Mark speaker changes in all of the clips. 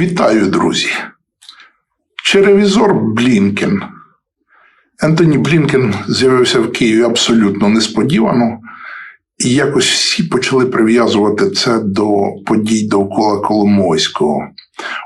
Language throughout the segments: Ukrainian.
Speaker 1: Вітаю, друзі. Чи ревізор Блінкен? Ентоні Блінкен з'явився в Києві абсолютно несподівано, і якось всі почали прив'язувати це до подій довкола Коломойського.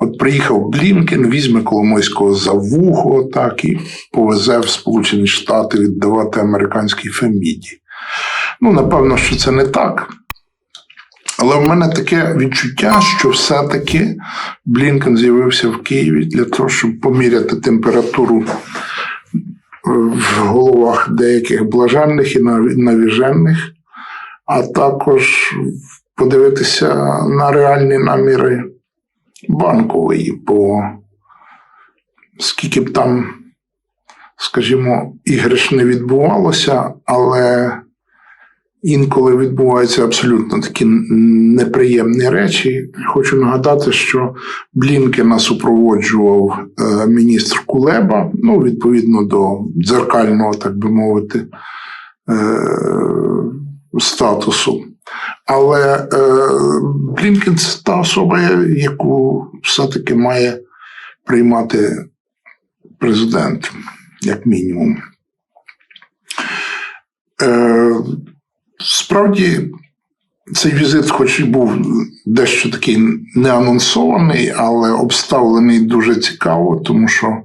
Speaker 1: От приїхав Блінкен, візьме Коломойського за вухо, так і повезе в Сполучені Штати віддавати американській Феміді. Ну, напевно, що це не так. Але в мене таке відчуття, що все-таки Блінкен з'явився в Києві для того, щоб поміряти температуру в головах деяких блаженних і навіжених, а також подивитися на реальні наміри банкової, бо скільки б там, скажімо, іграш не відбувалося, але інколи відбуваються абсолютно такі неприємні речі. Хочу нагадати, що Блінкена супроводжував е, міністр Кулеба, ну, відповідно до дзеркального, так би мовити, е, статусу. Але е, Блінкен це та особа, яку все-таки має приймати президент, як мінімум. Справді, цей візит, хоч і був дещо такий неанонсований, але обставлений дуже цікаво, тому що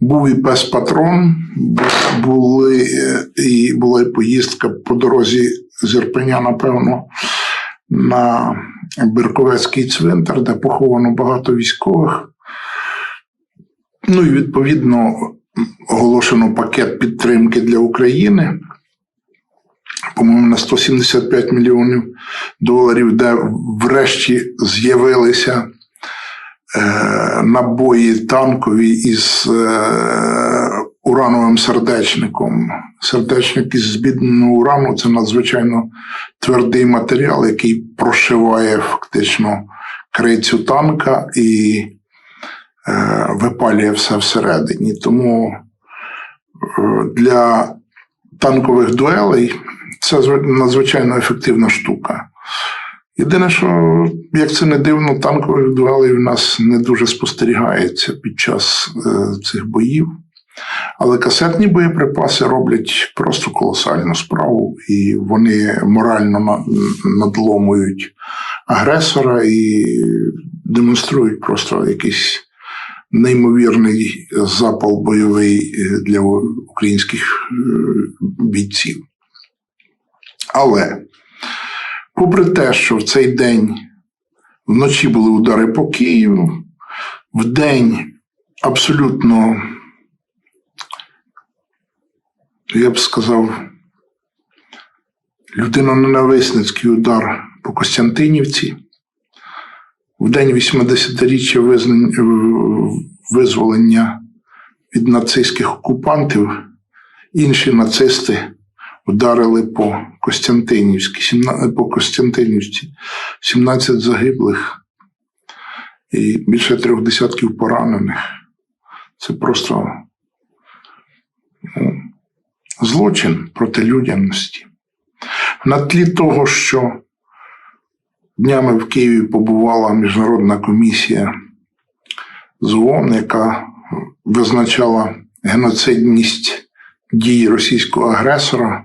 Speaker 1: був і пес патрон, були, і була і поїздка по дорозі з Ірпеня, напевно, на Берковецький цвинтар, де поховано багато військових. Ну і відповідно оголошено пакет підтримки для України по-моєму, на 175 мільйонів доларів, де врешті з'явилися е, набої танкові із е, урановим сердечником. Сердечник із збідненого урану це надзвичайно твердий матеріал, який прошиває фактично крицю танка і е, випалює все всередині. Тому е, для танкових дуелей це надзвичайно ефективна штука. Єдине, що, як це не дивно, танкових дуелей в нас не дуже спостерігається під час е, цих боїв. Але касетні боєприпаси роблять просто колосальну справу, і вони морально надломують агресора і демонструють просто якийсь неймовірний запал бойовий е, для українських е, бійців. Але, попри те, що в цей день вночі були удари по Києву, в день абсолютно, я б сказав, людиноненависницький удар по Костянтинівці, в день 80-річчя визнань- визволення від нацистських окупантів, інші нацисти вдарили по Костянтинівській, по Костянтинівці 17 загиблих і більше трьох десятків поранених. Це просто ну, злочин проти людяності. На тлі того, що днями в Києві побувала міжнародна комісія з ООН, яка визначала геноцидність дій російського агресора,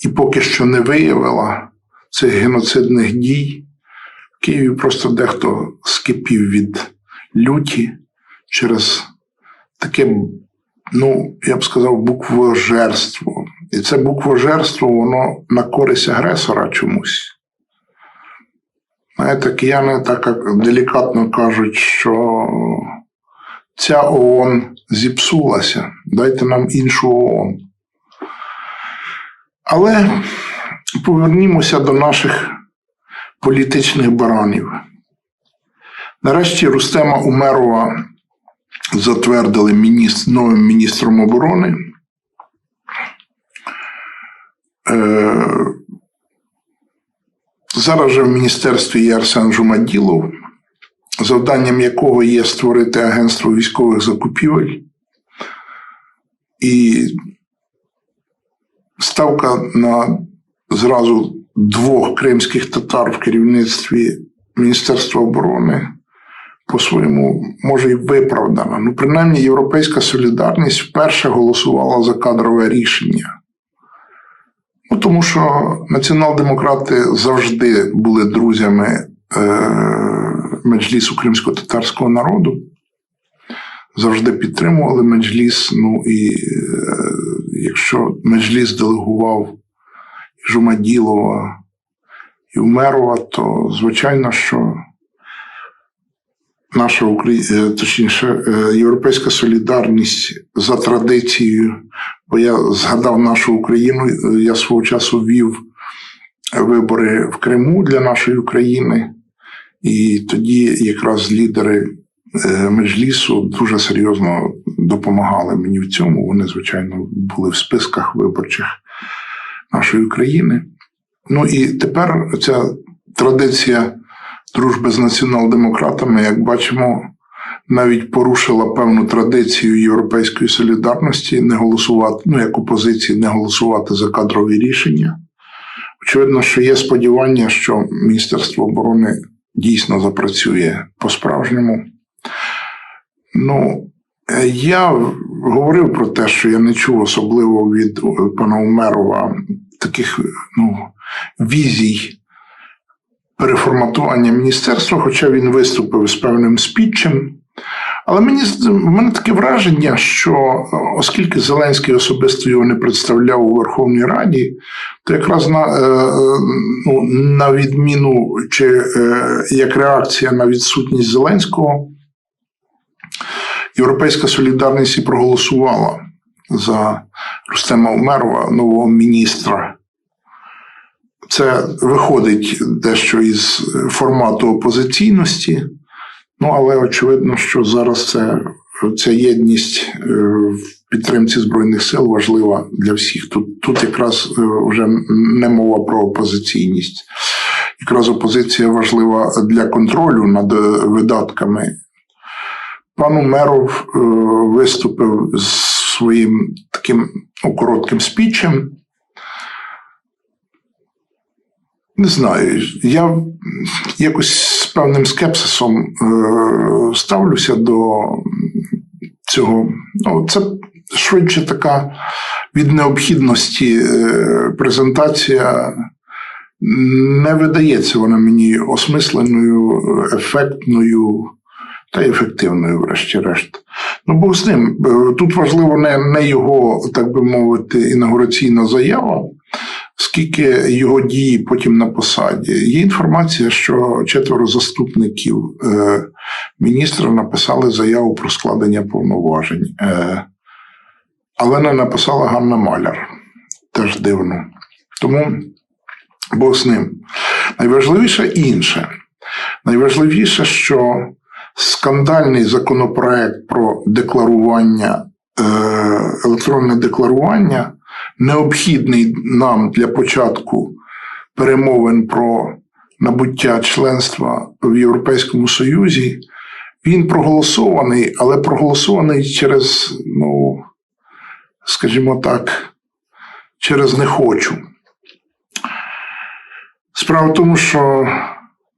Speaker 1: і поки що не виявила цих геноцидних дій, в Києві просто дехто скипів від люті через таке, ну, я б сказав, буквожерство. І це буквожерство, воно на користь агресора чомусь. Знаєте, кияни так делікатно кажуть, що ця ООН зіпсулася, дайте нам іншу ООН. Але повернімося до наших політичних баранів. Нарешті Рустема Умерова затвердили міністр, новим міністром оборони. Е, Зараз же в міністерстві є Арсен Жумаділов, завданням якого є створити агентство військових закупівель. І ставка на зразу двох кримських татар в керівництві Міністерства оборони по-своєму може і виправдана. Ну, принаймні, Європейська солідарність вперше голосувала за кадрове рішення. Ну, тому що націонал-демократи завжди були друзями е, меджлісу кримсько-татарського народу, завжди підтримували меджліс. Ну і е, якщо меджліс делегував Жумаділова і Умерова, то звичайно, що наша Украї... е, точніше, е, європейська солідарність за традицією, бо я згадав нашу Україну, я свого часу вів вибори в Криму для нашої України, і тоді якраз лідери Меджлісу дуже серйозно допомагали мені в цьому. Вони, звичайно, були в списках виборчих нашої України. Ну і тепер ця традиція дружби з націонал-демократами, як бачимо, навіть порушила певну традицію європейської солідарності не голосувати, ну як опозиції, не голосувати за кадрові рішення. Очевидно, що є сподівання, що Міністерство оборони дійсно запрацює по-справжньому. Ну, е, я говорив про те, що я не чув особливо від е, пана Умерова таких ну, візій переформатування міністерства, хоча він виступив з певним спічем. Але мені в мене таке враження, що е, оскільки Зеленський особисто його не представляв у Верховній Раді, то якраз на, ну, на відміну чи як реакція на відсутність Зеленського, Європейська солідарність і проголосувала за Рустема Умерова, нового міністра. Це виходить дещо із формату опозиційності. Ну, але очевидно, що зараз це, ця єдність е, в підтримці Збройних сил важлива для всіх. Тут, тут якраз е, вже не мова про опозиційність. Якраз опозиція важлива для контролю над е, видатками. Пан Умеров е, виступив з своїм таким коротким спічем. Не знаю, я якось з певним скепсисом е, ставлюся до цього. Ну, це швидше така від необхідності е, презентація. Не видається вона мені осмисленою, ефектною та ефективною, врешті-решт. Ну, Бог з ним. Е, Тут важливо не, не його, так би мовити, інаугураційна заява, скільки його дії потім на посаді. Є інформація, що четверо заступників е, міністра написали заяву про складення повноважень, е, але не написала Ганна Маляр. Теж дивно. Тому Бог з ним. Найважливіше інше. Найважливіше, що скандальний законопроект про декларування, е, електронне декларування необхідний нам для початку перемовин про набуття членства в Європейському Союзі, він проголосований, але проголосований через, ну, скажімо так, через не хочу. Справа в тому, що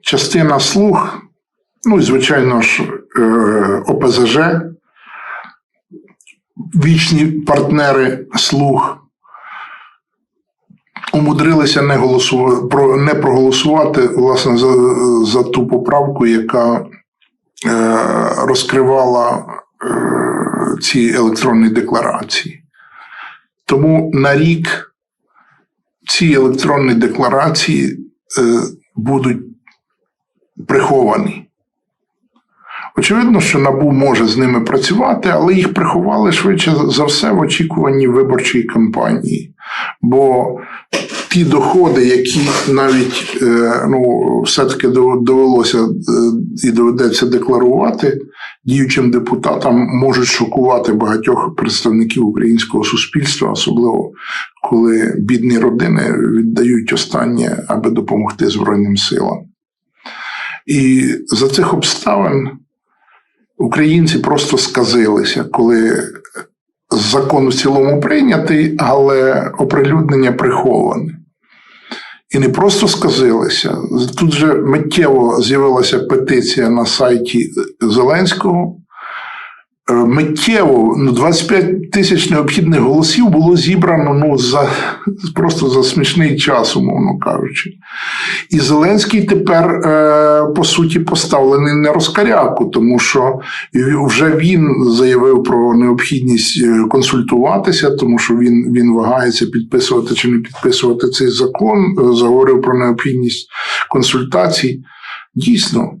Speaker 1: частина слуг, ну і звичайно ж, е, ОПЗЖ, вічні партнери слуг, умудрилися не голосувати, не проголосувати власне за, за ту поправку, яка е, розкривала е, ці електронні декларації. Тому на рік ці електронні декларації будуть приховані. Очевидно, що НАБУ може з ними працювати, але їх приховали швидше за все в очікуванні виборчої кампанії. Бо ті доходи, які навіть е, ну, все-таки довелося е, і доведеться декларувати діючим депутатам, можуть шокувати багатьох представників українського суспільства, особливо коли бідні родини віддають останнє, аби допомогти Збройним силам. І за цих обставин українці просто сказилися, коли закон в цілому прийнятий, але оприлюднення приховане. І не просто сказилися. Тут же миттєво з'явилася петиція на сайті Зеленського. Е, Миттєво ну, 25 тисяч необхідних голосів було зібрано ну, за, просто за смішний час, умовно кажучи. І Зеленський тепер, е, по суті, поставлений на розкаряку, тому що вже він заявив про необхідність е, консультуватися, тому що він, він вагається підписувати чи не підписувати цей закон, е, заговорив про необхідність консультацій. Дійсно,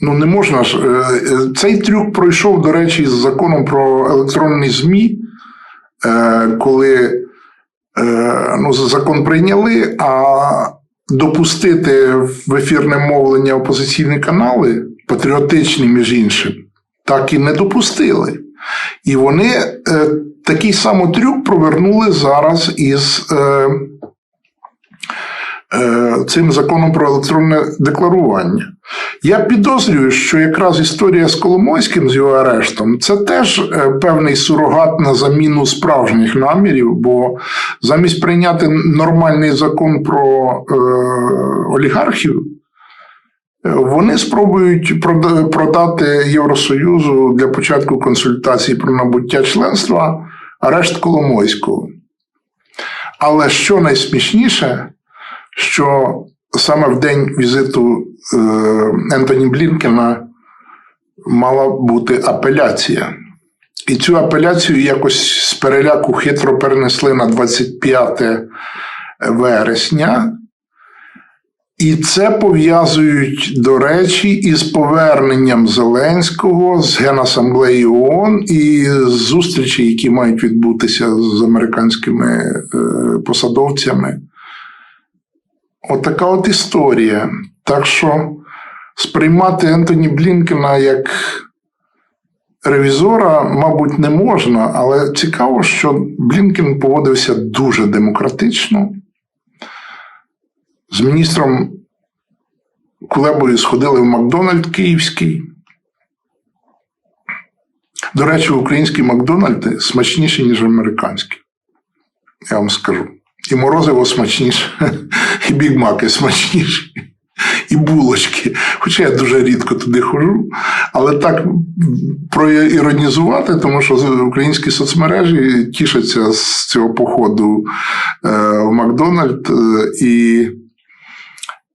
Speaker 1: Ну, не можна ж. е, е, Цей трюк пройшов, до речі, з законом про електронні ЗМІ, е, коли ну, закон прийняли, а допустити в ефірне мовлення опозиційні канали, патріотичні, між іншим, так і не допустили. І вони такий самий трюк провернули зараз із. Е, Цим законом про електронне декларування. Я підозрюю, що якраз історія з Коломойським з його арештом це теж е, певний сурогат на заміну справжніх намірів, бо замість прийняти нормальний закон про е, олігархів, е, вони спробують продати Євросоюзу для початку консультацій про набуття членства арешт Коломойського. Але що найсмішніше, що саме в день візиту е, Ентоні Блінкена мала бути апеляція. І цю апеляцію якось з переляку хитро перенесли на 25 вересня. І це пов'язують, до речі, із поверненням Зеленського з Генасамблеї ООН і з зустрічі, які мають відбутися з американськими е, посадовцями. Отака от історія. Так що сприймати Ентоні Блінкена як ревізора, мабуть, не можна, але цікаво, що Блінкен поводився дуже демократично. З міністром Кулебою сходили в Макдональд Київський. До речі, українські Макдональди смачніші, ніж американські. Я вам скажу. І морозиво смачніше, і бігмаки смачніші, і булочки. Хоча я дуже рідко туди хожу, але так проіронізувати, тому що українські соцмережі тішаться з цього походу е, в Макдональд. е, І,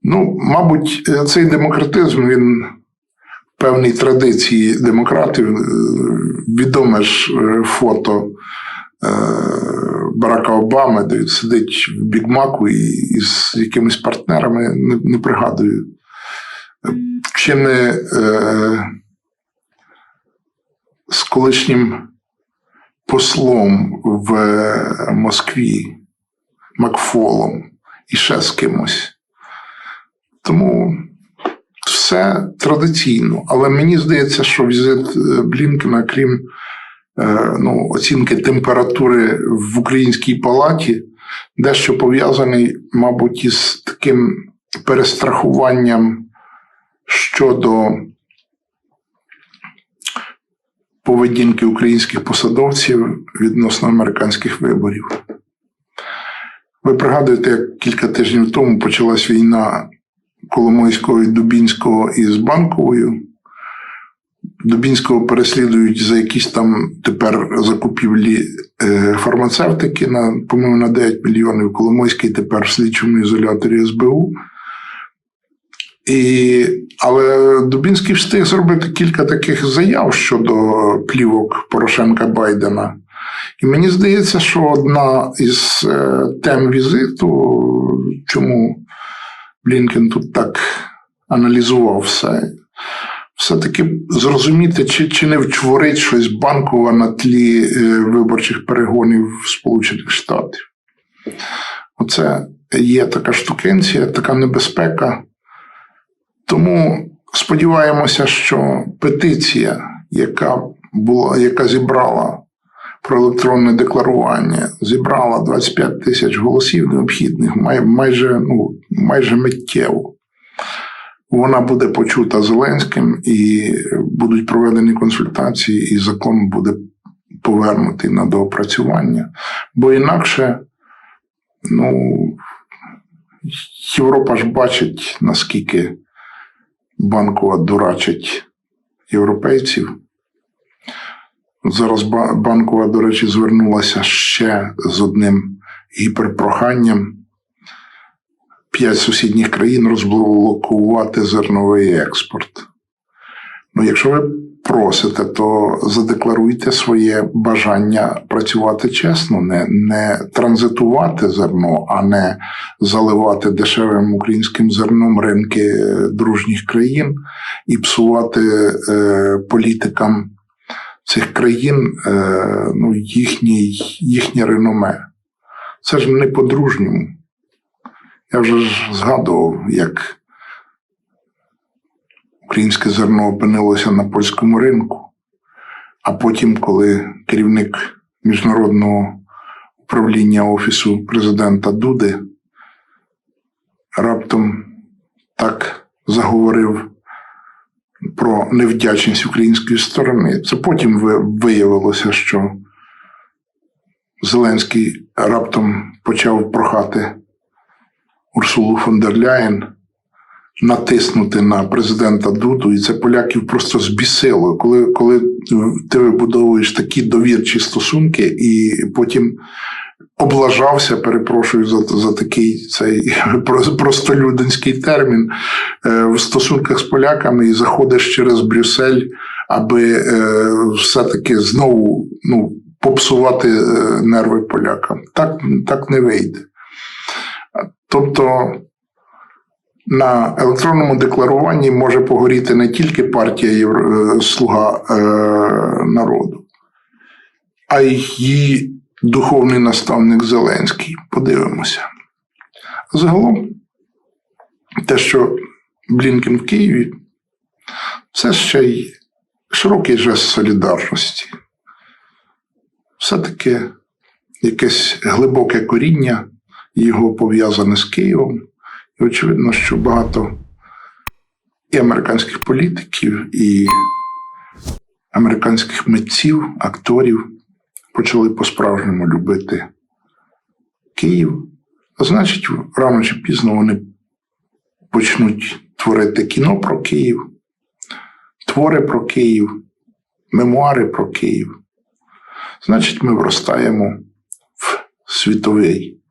Speaker 1: ну, мабуть, цей демократизм він певній традиції демократів. е, Відоме ж фото. Е, Барака Обами, де він сидить в Бігмаку і, з якимись партнерами, не, не пригадую. Чи не е, з колишнім послом в Москві Макфолом і ще з кимось. Тому все традиційно. Але мені здається, що візит е, Блінкена, крім ну, оцінки температури в українській палаті, дещо пов'язаний, мабуть, із таким перестрахуванням щодо поведінки українських посадовців відносно американських виборів. Ви пригадуєте, як кілька тижнів тому почалась війна Коломойського і Дубінського із Банковою. Дубінського переслідують за якісь там тепер закупівлі е, фармацевтики на, по-моєму, на 9 мільйонів. Коломойський тепер в слідчому ізоляторі СБУ. І, але Дубінський встиг зробити кілька таких заяв щодо плівок Порошенка Байдена. І мені здається, що одна із е, тем візиту, чому Блінкен тут так аналізував все, все-таки зрозуміти, чи, чи не вчворить щось банкове на тлі е, виборчих перегонів Сполучених Штатів. Оце є така штукенція, така небезпека. Тому сподіваємося, що петиція, яка була, яка зібрала про електронне декларування, зібрала 25 тисяч голосів необхідних, май, майже, ну, майже миттєво. Вона буде почута Зеленським і будуть проведені консультації, і закон буде повернутий на доопрацювання. Бо інакше, ну, Європа ж бачить, наскільки банкова дурачить європейців. Зараз банкова, до речі, звернулася ще з одним гіперпроханням. П'ять сусідніх країн розблокувати зерновий експорт. Ну, якщо ви просите, то задекларуйте своє бажання працювати чесно, не, не транзитувати зерно, а не заливати дешевим українським зерном ринки е, дружніх країн і псувати е, політикам цих країн е, ну, їхній, їхнє реноме. Це ж не по-дружньому. Я вже ж згадував, як українське зерно опинилося на польському ринку, а потім, коли керівник міжнародного управління Офісу президента Дуди раптом так заговорив про невдячність української сторони. Це потім виявилося, що Зеленський раптом почав прохати Урсулу фон дер Ляєн натиснути на президента Дуду, і це поляків просто збісило. Коли, коли ти вибудовуєш такі довірчі стосунки, і потім облажався, перепрошую за, за такий цей про- простолюдинський термін, е, в стосунках з поляками і заходиш через Брюссель, аби е, все-таки знову ну, попсувати е, нерви полякам. Так, так не вийде. Тобто на електронному декларуванні може погоріти не тільки партія е, Слуга е, народу, а й її духовний наставник Зеленський. Подивимося. Загалом, те, що Блінкен в Києві, це ще й широкий жест солідарності. Все-таки якесь глибоке коріння його пов'язане з Києвом. І очевидно, що багато і американських політиків, і американських митців, акторів почали по-справжньому любити Київ. А значить, рано чи пізно вони почнуть творити кіно про Київ, твори про Київ, мемуари про Київ. Значить, ми вростаємо в світовий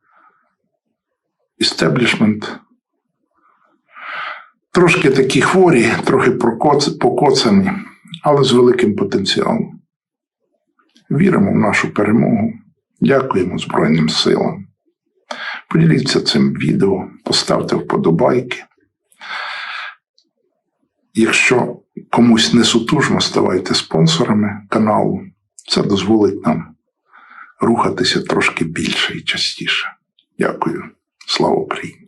Speaker 1: істеблішмент. Трошки такі хворі, трохи покоцані, але з великим потенціалом. Віримо в нашу перемогу. Дякуємо Збройним силам. Поділіться цим відео, поставте вподобайки. Якщо комусь не сутужно, ставайте спонсорами каналу. Це дозволить нам рухатися трошки більше і частіше. Дякую. Slovo príjmi.